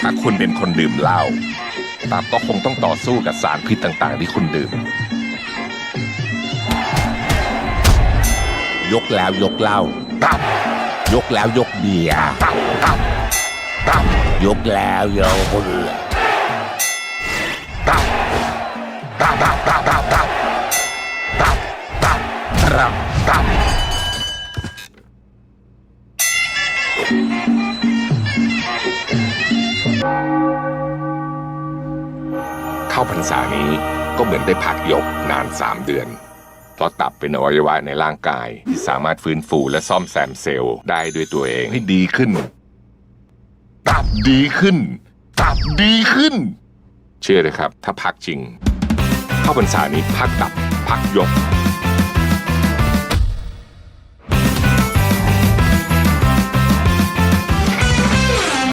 ถ้าคุณเป็นคนดื่มเหล้าตับก็คงต้องต่อสู้กับสารพิษต่างๆ ที่คุณดื่ม ยกแล้วยกเหล้าตับยกแล้วยกเบียร์ตับตับตับยกแล้วยกเรือตับตับตับตับตับตับตับตับตับตับาพรรษานี้ก็เหมือนได้พักยกนาน 3 เดือน เพราะตับเป็นอวัยวะในร่างกาย ที่สามารถฟื้นฟูและซ่อมแซมเซลล์ได้ด้วยตัวเองให้ดีขึ้น ตับดีขึ้น ตับดีขึ้น เชื่อเลยครับ ถ้าพักจริง เข้าพรรษานี้พักตับ พักยก